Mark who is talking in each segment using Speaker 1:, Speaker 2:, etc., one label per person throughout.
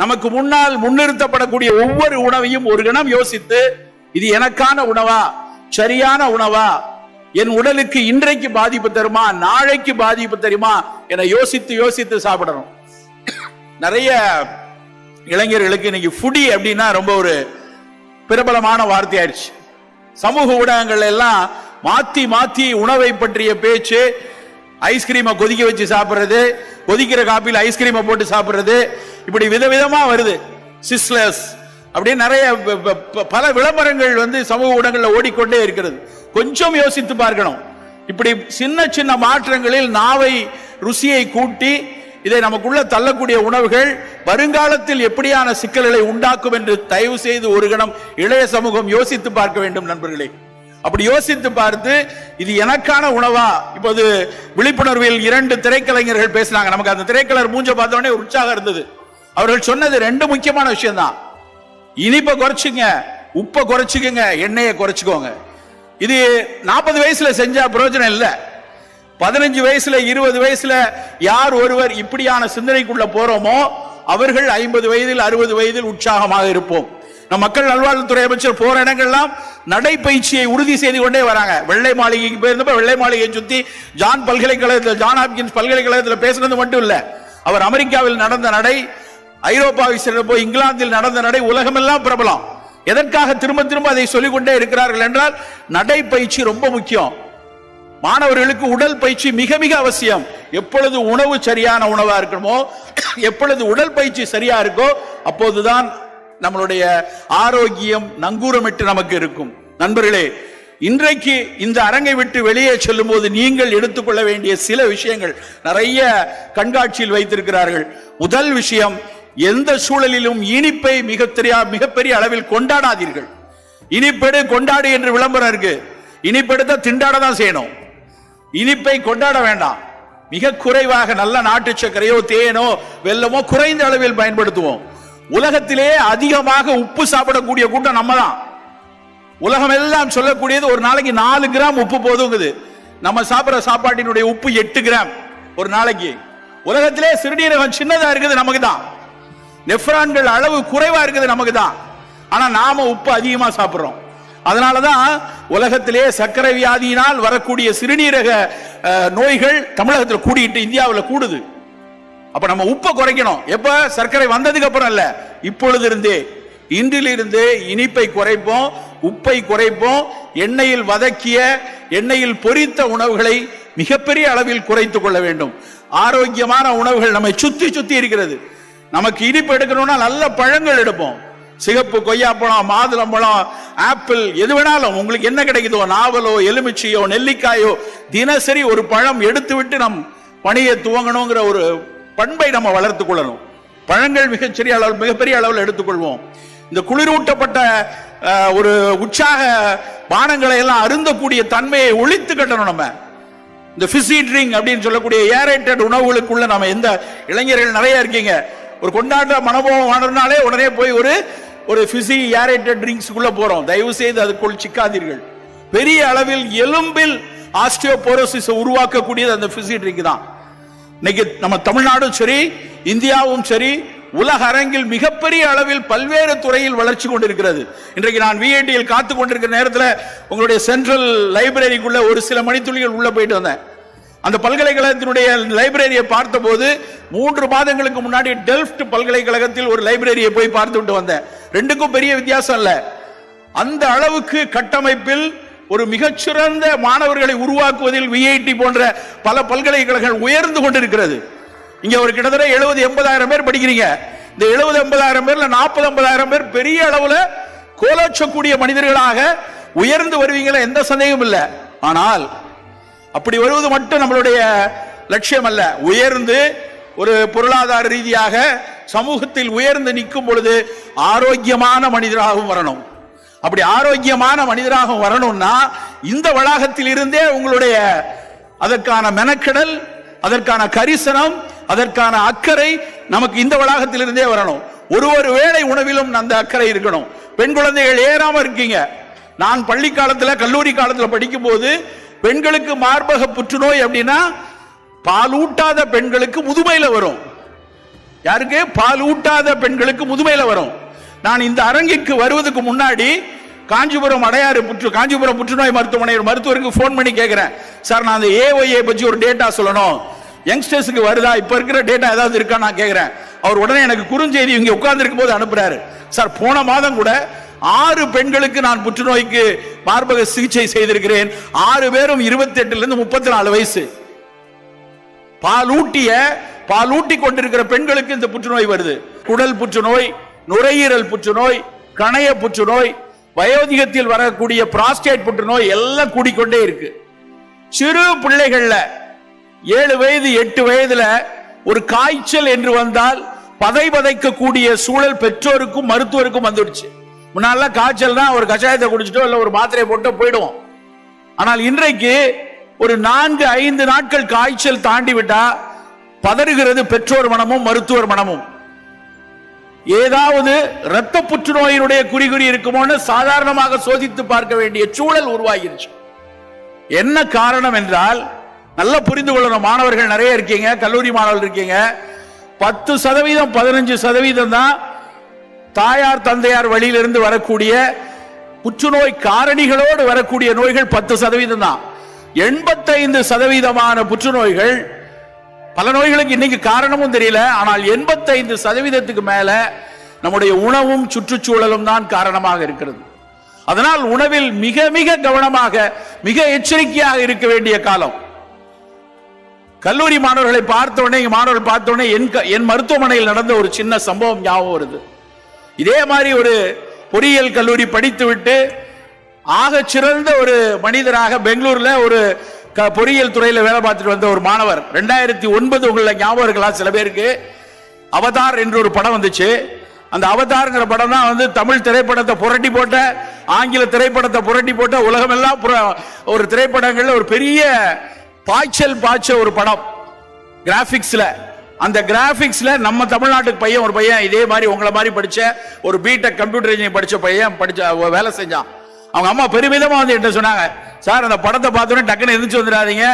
Speaker 1: நமக்கு முன்னால் முன்னிறுத்தப்படக்கூடிய ஒவ்வொரு உணவையும் ஒரு கணம் யோசித்து இது எனக்கான உணவா? சரியான உணவா? என் உடலுக்கு இன்றைக்கு பாதிப்பு தருமா? நாளைக்கு பாதிப்பு தருமா? என யோசித்து யோசித்து சாப்பிடணும். நிறைய இளைஞர்களுக்கு இன்னைக்கு ஃபுடி அப்படின்னா ரொம்ப ஒரு பிரபலமான வார்த்தையாயிடுச்சு. சமூக ஊடகங்கள் எல்லாம் மாத்தி மாத்தி உணவை பற்றிய பேச்சு ஐஸ்கிரீமை கொதிக்க வச்சு சாப்பிட்றது கொதிக்கிற காப்பியில் ஐஸ்கிரீமை போட்டு சாப்பிட்றது இப்படி விதவிதமா வருது. சிஸ்லஸ் அப்படின்னு நிறைய பல விளம்பரங்கள் வந்து சமூக ஊடகங்களில் ஓடிக்கொண்டே இருக்கிறது. கொஞ்சம் யோசித்து பார்க்கணும். இப்படி சின்ன சின்ன மாற்றங்களில் நாவை ருசியை கூட்டி இதை நமக்குள்ள தள்ளக்கூடிய உணவுகள் வருங்காலத்தில் எப்படியான சிக்கல்களை உண்டாக்கும் என்று தயவு செய்து ஒரு கணம் இளைய சமூகம் யோசித்து பார்க்க வேண்டும் நண்பர்களே. அப்படி யோசித்து பார்த்து இது எனக்கான உணவா? இப்போது விழிப்புணர்வில் இரண்டு திரைக்கலைஞர்கள் பேசினாங்க. நமக்கு அந்த திரைக்கலர் மூஞ்ச பார்த்தோடனே உற்சாகம் இருந்தது. அவர்கள் சொன்னது ரெண்டு முக்கியமான விஷயம் தான் இனிப்பை குறைச்சிங்க உப்பை குறைச்சுக்கங்க எண்ணெயை குறைச்சிக்கோங்க. இது நாற்பது வயசுல செஞ்சா பிரயோஜனம் இல்லை. பதினஞ்சு வயசுல இருபது வயசுல யார் ஒருவர் இப்படியான சிந்தனைக்குள்ள போறோமோ அவர்கள் ஐம்பது வயதில் அறுபது வயதில் உற்சாகமாக இருப்போம். நம் மக்கள் நல்வாழ்வுத்துறை அமைச்சர் போற இடங்கள்லாம் நடைப்பயிற்சியை உறுதி செய்து கொண்டே வராங்க. வெள்ளை மாளிகைக்கு போயிருந்தப்ப வெள்ளை மாளிகையை சுத்தி ஜான் பல்கலைக்கழகத்தில் ஜான் ஹாப்கின்ஸ் பல்கலைக்கழகத்தில் பேசுனது மட்டும் இல்லை. அவர் அமெரிக்காவில் நடந்த நடை ஐரோப்பாவை சென்ற போய் இங்கிலாந்தில் நடந்த நடை உலகமெல்லாம் பிரபலம். எதற்காக திரும்ப திரும்ப அதை சொல்லிக் கொண்டே இருக்கிறார்கள் என்றால் நடைப்பயிற்சி ரொம்ப முக்கியம். மாணவர்களுக்கு உடல் பயிற்சி மிக மிக அவசியம். எப்பொழுது உணவு சரியான உணவா இருக்கணுமோ எப்பொழுது உடல் பயிற்சி சரியா இருக்கோ அப்போதுதான் நம்மளுடைய ஆரோக்கியம் நங்கூரமிட்டு நமக்கு இருக்கும். நண்பர்களே இன்றைக்கு இந்த அரங்கை விட்டு வெளியே செல்லும் போது நீங்கள் எடுத்துக்கொள்ள வேண்டிய சில விஷயங்கள் நிறைய கண்காட்சியில் வைத்திருக்கிறார்கள். முதல் விஷயம் எந்த சூழலிலும் இனிப்பை மிக தெரியா மிகப்பெரிய அளவில் கொண்டாடாதீர்கள். இனிப்பெடு கொண்டாடு என்று விளம்பரம் இருக்கு. இனிப்பெடுத்த திண்டாட தான் செய்யணும். இனிப்பை கொண்டாட வேண்டாம். மிக குறைவாக நல்ல நாட்டு சர்க்கரையோ தேனோ வெல்லமோ குறைந்த அளவில் பயன்படுத்துவோம். உலகத்திலே அதிகமாக உப்பு சாப்பிடக்கூடிய கூட்டம் நம்ம தான் உலகம் எல்லாம் சொல்லக்கூடியது ஒரு நாளைக்கு நாலு கிராம் உப்பு போதுங்குது. நம்ம சாப்பிட்ற சாப்பாட்டினுடைய உப்பு எட்டு கிராம் ஒரு நாளைக்கு. உலகத்திலே சிறுநீரகம் சின்னதா இருக்குது நமக்கு தான் நெஃப்ரான்கள் அளவு குறைவா இருக்குது நமக்கு தான் ஆனா நாம உப்பு அதிகமா சாப்பிடுறோம். அதனாலதான் உலகத்திலே சர்க்கரை வியாதியினால் வரக்கூடிய சிறுநீரக நோய்கள் தமிழகத்தில் கூடிட்டு இந்தியாவில் கூடுது. அப்ப நம்ம உப்பை குறைக்கணும். எப்ப? சர்க்கரை வந்ததுக்கு அப்புறம் இல்ல இப்பொழுது இருந்தே இன்றிலிருந்து இனிப்பை குறைப்போம் உப்பை குறைப்போம் எண்ணெயில் வதக்கிய எண்ணெயில் பொரித்த உணவுகளை மிகப்பெரிய அளவில் குறைத்துக் கொள்ள வேண்டும். ஆரோக்கியமான உணவுகள் நம்மை சுத்தி சுத்தி இருக்கிறது. நமக்கு இனிப்பு எடுக்கணும்னா நல்ல பழங்கள் எடுப்போம். சிகப்பு கொய்யாப்பழம் மாதுளம்பழம் ஆப்பிள் எது வேணாலும். உங்களுக்கு என்ன கிடைக்குதோ நாவலோ எலுமிச்சையோ நெல்லிக்காயோ தினசரி ஒரு பழம் எடுத்து விட்டு நம் பணியை துவங்கணுங்கிற ஒரு பண்பை நம்ம வளர்த்து கொள்ளணும். பழங்கள் மிகச்சிறிய அளவில் மிகப்பெரிய அளவில் எடுத்துக்கொள்வோம். இந்த குளிரூட்டப்பட்ட ஒரு உற்சாக பானங்களை எல்லாம் அருந்தக்கூடிய தன்மையை ஒழித்து கட்டணும் நம்ம. இந்த ஃபிசி ட்ரிங்க் அப்படின்னு சொல்லக்கூடிய ஏரேட்டட் உணவுகளுக்குள்ள நம்ம எந்த இளைஞர்கள் நிறைய இருக்கீங்க. ஒரு கொண்டாட்ட மனோபாவம் வாங்கினாலே உடனே போய் ஒரு ஒரு ஃபிசி ஏரேட்டட் ட்ரிங்க்ஸ்க்குள்ள போகிறோம் தயவு செய்து அதுக்குள் சிக்காதீர்கள். பெரிய அளவில் எலும்பில் ஆஸ்டியோபோரோசிஸ் உருவாக்கக்கூடியது அந்த ஃபிசி ட்ரிங்க் தான். இன்னைக்கு நம்ம தமிழ்நாடும் சரி இந்தியாவும் சரி உலக அரங்கில் மிகப்பெரிய அளவில் பல்வேறு துறையில் வளர்ச்சி கொண்டிருக்கிறது. இன்றைக்கு நான் விஐடியில் காத்து கொண்டிருக்கிற நேரத்தில் உங்களுடைய சென்ட்ரல் லைப்ரரிக்குள்ள ஒரு சில மணித்துளிகள் உள்ள போயிட்டு வந்தேன். அந்த பல்கலைக்கழகத்தினுடைய லைப்ரரியை பார்த்தபோது மூன்று மாதங்களுக்கு முன்னாடி டெல்ஃப்ட் பல்கலைக்கழகத்தில் ஒரு லைப்ரரியை போய் பார்த்துட்டு வந்தேன். ரெண்டுக்கும் பெரிய வித்தியாசம் இல்ல. அந்த அளவுக்கு கட்டமைப்பில் ஒரு மிகச்சிறந்த மாணவர்களை உருவாக்குவதில் விஐடி போன்ற பல பல்கலைக்கழகங்கள் உயர்ந்து கொண்டிருக்கிறது. இங்க ஒரு கிட்டத்தட்ட எழுபது எண்பதாயிரம் பேர் படிக்கிறீங்க. இந்த எழுபது எண்பதாயிரம் பேர்ல நாற்பது ஐம்பதாயிரம் பேர் பெரிய அளவுல கோலோச்சக்கூடிய மனிதர்களாக உயர்ந்து வருவீங்களா எந்த சந்தேகமும் இல்லை. ஆனால் அப்படி வருவது மட்டும் நம்மளுடைய லட்சியம் அல்ல உயர்ந்து ஒரு பொருளாதார ரீதியாக சமூகத்தில் உயர்ந்து நிற்கும் பொழுது ஆரோக்கியமான மனிதராகவும் வரணும். அப்படி ஆரோக்கியமான மனிதராக வரணும்னா இந்த வளாகத்தில் இருந்தே உங்களுடைய அதற்கான மெனக்கெடல் அதற்கான கரிசனம் அதற்கான அக்கறை நமக்கு இந்த வளாகத்தில் இருந்தே வரணும். ஒரு ஒரு வேளை உணவிலும் அந்த அக்கறை இருக்கணும். பெண் குழந்தைகள் ஏறாம இருக்கீங்க. நான் பள்ளி காலத்துல கல்லூரி காலத்துல படிக்கும் போது பெண்களுக்கு மார்பக புற்றுநோய் அப்படின்னா பாலூட்டாத பெண்களுக்கு முதுமையில வரும். யாருக்கு? பால் ஊட்டாத பெண்களுக்கு முதுமையில வரும். நான் இந்த அரங்கிற்கு வருவதற்கு முன்னாடி காஞ்சிபுரம் அடையாறு புற்று காஞ்சிபுரம் புற்றுநோய் மருத்துவமனை மருத்துவருக்கு ஃபோன் பண்ணி கேட்கிறேன் சார் நான் அந்த ஏஒஏ பற்றி ஒரு டேட்டா சொல்லணும். யங்ஸ்டர்ஸுக்கு வருதா? இப்ப இருக்கிற டேட்டா ஏதாவது இருக்கா நான் கேட்கிறேன் அவர் உடனே எனக்கு குறுஞ்செய்தி இங்க உட்கார்ந்து இருக்கும் போது அனுப்புறாரு. சார் போன மாதம் கூட ஆறு பெண்களுக்கு நான் புற்றுநோய்க்கு மார்பக சிகிச்சை செய்திருக்கிறேன். ஆறு பேரும் இருபத்தி எட்டுல இருந்து முப்பத்தி நாலு வயசு. பாலூட்டிய பாலூட்டி கொண்டிருக்கிற பெண்களுக்கு இந்த புற்றுநோய் வருது. குடல் புற்றுநோய் நுரையீரல் புற்றுநோய் கணைய புற்றுநோய் வயோதிகத்தில் வரக்கூடிய பிராஸ்டேட் புற்றுநோய் எல்லாம் கூடிக்கொண்டே இருக்கு. சிறு பிள்ளைகள்ல ஏழு வயது எட்டு வயதுல ஒரு காய்ச்சல் என்று வந்தால் பதை பதைக்கக்கூடிய சூழல் பெற்றோருக்கும் மருத்துவருக்கும் வந்துடுச்சு. முன்னால காய்ச்சல்னா ஒரு கஷாயத்தை குடிச்சிட்டோ இல்லை ஒரு மாத்திரையை போட்டோ போயிடுவோம். ஆனால் இன்றைக்கு ஒரு நான்கு ஐந்து நாட்கள் காய்ச்சல் தாண்டி விட்டா பதறுகிறது பெற்றோர் மனமும் மருத்துவர் மனமும். ஏதாவது இரத்த புற்றுநோயினுடைய குறிகுறி இருக்குமோன்னு சாதாரணமாக சோதித்து பார்க்க வேண்டிய சூழல் உருவாகிருச்சு. என்ன காரணம் என்றால் நல்லா புரிந்து கொள்ளணும். மாணவர்கள் நிறைய இருக்கீங்க கல்லூரி மாணவர்கள் இருக்கீங்க. பத்து சதவீதம் பதினஞ்சு சதவீதம் தான் தாயார் தந்தையார் வழியிலிருந்து வரக்கூடிய புற்றுநோய் காரணிகளோடு வரக்கூடிய நோய்கள் பத்து சதவீதம் தான். எண்பத்தைந்து சதவீதமான புற்றுநோய்கள் பல நோய்களுக்கு இன்னைக்கு காரணமும் தெரியல ஆனால் எண்பத்தைந்து சதவீதத்துக்கு மேல நம்முடைய உணவும் சுற்றுச்சூழலும் தான் காரணமாக இருக்கிறது. அதனால் உணவில் மிக மிக கவனமாக மிக எச்சரிக்கையாக இருக்க வேண்டிய காலம். கல்லூரி மாணவர்களை பார்த்த உடனே மாணவர்கள் பார்த்தோடனே என் க- என் மருத்துவமனையில் நடந்த ஒரு சின்ன சம்பவம் ஞாபகம் வருது. இதே மாதிரி ஒரு பொறியியல் கல்லூரி படித்துவிட்டு ஆக சிறந்த ஒரு மனிதராக பெங்களூர்ல ஒரு க- பொறியியல் துறையில வேலை பார்த்துட்டு வந்த ஒரு மாணவர். ரெண்டாயிரத்தி ஒன்பது உங்கள ஞாபகம் இருக்கலாம் சில பேருக்கு அவதார் என்று ஒரு படம் வந்துச்சு. அந்த அவதார்ங்கிற படம் தான் வந்து தமிழ் திரைப்படத்தை புரட்டி போட்ட ஆங்கில திரைப்படத்தை புரட்டி போட்ட உலகமெல்லாம் புர- ஒரு திரைப்படங்கள்ல ஒரு பெரிய பாய்ச்சல் பாய்ச்ச ஒரு படம். கிராபிக்ஸ்ல அந்த கிராஃபிக்ஸில் நம்ம தமிழ்நாட்டுக்கு பையன் ஒரு பையன் இதே மாதிரி உங்களை மாதிரி படித்த ஒரு பிடெக் கம்ப்யூட்டர் இன்ஜினியர் படித்த பையன் படிச்ச வேலை செஞ்சான். அவங்க அம்மா பெருமிதமாக வந்து என்கிட்ட சொன்னாங்க சார் அந்த படத்தை பார்த்தோன்னே டக்குன்னு எந்திரிச்சு வந்துடாதீங்க.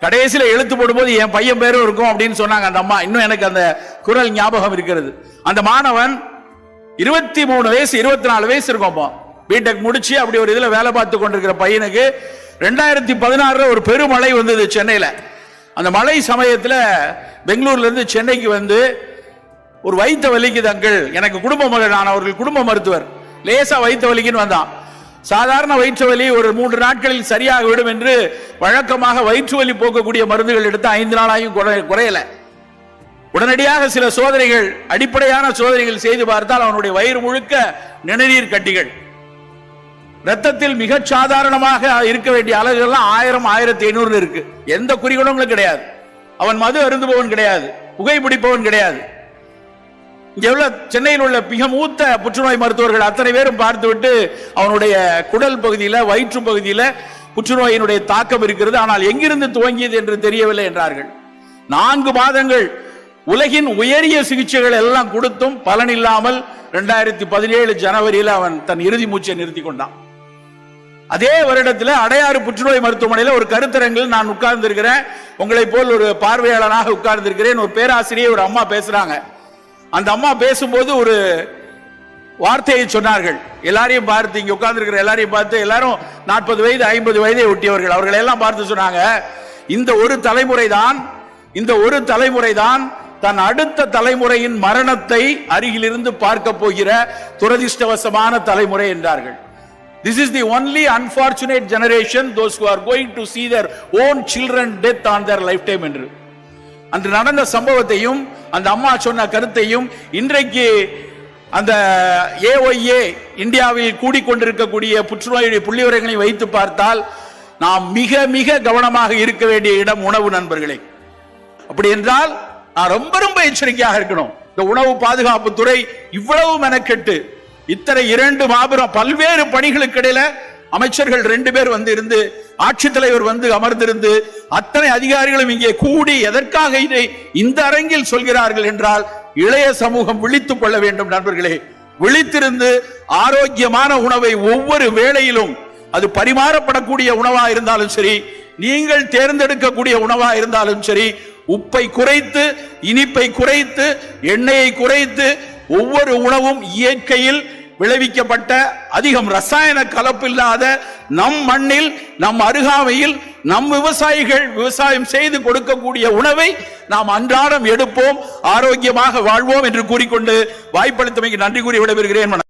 Speaker 1: கடைசியில் எழுத்து போடும்போது என் பையன் பேரும் இருக்கும் அப்படின்னு சொன்னாங்க அந்த அம்மா. இன்னும் எனக்கு அந்த குரல் ஞாபகம் இருக்கிறது. அந்த மாணவன் இருபத்தி மூணு வயசு இருபத்தி நாலு வயசு இருக்கும் அப்போ. பிடெக் முடிச்சு அப்படி ஒரு இதில் வேலை பார்த்து கொண்டிருக்கிற பையனுக்கு ரெண்டாயிரத்தி பதினாறுல ஒரு பெருமழை வந்தது சென்னையில். அந்த மழை சமயத்தில் பெங்களூர்லேருந்து சென்னைக்கு வந்து ஒரு வைத்த வலிக்குது தங்கள் எனக்கு குடும்ப மகள் நான் அவர்கள் குடும்ப மருத்துவர். லேசாக வைத்த வலிக்குன்னு வந்தான். சாதாரண வயிற்று வலி ஒரு மூன்று நாட்களில் சரியாக விடும் என்று வழக்கமாக வயிற்று வலி போக்கக்கூடிய மருந்துகள் எடுத்து ஐந்து நாளாயும் குறையல. உடனடியாக சில சோதனைகள் அடிப்படையான சோதனைகள் செய்து பார்த்தால் அவனுடைய வயிறு முழுக்க நிணநீர் கட்டிகள். ரத்தத்தில் மிக சாதாரணமாக இருக்க வேண்டிய அலகுகள்லாம் ஆயிரம் ஆயிரத்தி ஐநூறுல இருக்கு. எந்த குறிகுணங்களும் கிடையாது. அவன் மது அருந்துபவன் கிடையாது. புகைப்பிடிப்பவன் கிடையாது. இங்க உள்ள சென்னையில் உள்ள மிக மூத்த புற்றுநோய் மருத்துவர்கள் அத்தனை பேரும் பார்த்துவிட்டு அவனுடைய குடல் பகுதியில வயிற்று பகுதியில புற்றுநோயினுடைய தாக்கம் இருக்கிறது. ஆனால் எங்கிருந்து துவங்கியது என்று தெரியவில்லை என்றார்கள். நான்கு மாதங்கள் உலகின் உயரிய சிகிச்சைகள் எல்லாம் கொடுத்தும் பலன் இல்லாமல் ரெண்டாயிரத்தி பதினேழு ஜனவரியில் அவன் தன் இறுதி மூச்சை நிறுத்தி கொண்டான். அதே வருடத்தில் அடையாறு புற்றுநோய் மருத்துவமனையில் ஒரு கருத்தரங்கில் நான் உட்கார்ந்து இருக்கிறேன் உங்களை போல் ஒரு பார்வையாளனாக உட்கார்ந்து இருக்கிறேன் ஒரு பேராசிரியர் ஒரு அம்மா பேசுறாங்க. அந்த அம்மா பேசும்போது ஒரு வார்த்தையை சொன்னார்கள். எல்லாரையும் பார்த்து இங்க உட்கார்ந்து இருக்கிற எல்லாரையும் பார்த்து எல்லாரும் நாற்பது வயது ஐம்பது வயதை ஒட்டியவர்கள். அவர்களை எல்லாம் பார்த்து சொன்னாங்க இந்த ஒரு தலைமுறை தான் இந்த ஒரு தலைமுறை தான் தன் அடுத்த தலைமுறையின் மரணத்தை அருகிலிருந்து பார்க்க போகிற துரதிர்ஷ்டவசமான தலைமுறை என்றார்கள். This is the only unfortunate generation, those who are going to see their own children death on their lifetime என்று. அன்று நடந்த சம்பவத்தையும் அந்த அம்மா சொன்ன கருத்தையும் இன்றைக்கு அந்த ஏஒய்ஏ இந்தியாவில் கூடிக்கொண்டிருக்கக்கூடிய புற்றுநோயுடைய புள்ளிவரங்களை வைத்து பார்த்தால் நாம் மிக மிக கவனமாக இருக்க வேண்டிய இடம் உணவு நண்பர்களே. அப்படி என்றால் நான் ரொம்ப ரொம்ப எச்சரிக்கையாக இருக்கணும். இந்த உணவு பாதுகாப்பு துறை இவ்வளவு மெனக்கெட்டு இத்தனை இரண்டு மாபெரும் பல்வேறு பணிகளுக்கு இடையில அமைச்சர்கள் ரெண்டு பேர் வந்து இருந்து ஆட்சித்தலைவர் வந்து அமர்ந்திருந்து அத்தனை அதிகாரிகளும் இங்கே கூடி எதற்காக இதை இந்த அரங்கில் சொல்கிறார்கள் என்றால் இளைய சமூகம் விழித்துக் கொள்ள வேண்டும் நண்பர்களே. விழித்திருந்து ஆரோக்கியமான உணவை ஒவ்வொரு வேளையிலும் அது பரிமாறப்படக்கூடிய உணவா இருந்தாலும் சரி நீங்கள் தேர்ந்தெடுக்கக்கூடிய உணவா இருந்தாலும் சரி உப்பை குறைத்து இனிப்பை குறைத்து எண்ணெயை குறைத்து ஒவ்வொரு உணவும் இயற்கையில் விளைவிக்கப்பட்ட அதிகம் ரசாயன கலப்பு இல்லாத நம் மண்ணில் நம் அருகாமையில் நம் விவசாயிகள் விவசாயம் செய்து கொடுக்கக்கூடிய உணவை நாம் அன்றாடம் எடுப்போம் ஆரோக்கியமாக வாழ்வோம் என்று கூறிக்கொண்டு வாய்ப்பளித்தமைக்கு நன்றி கூறி விடைபெறுகிறேன்.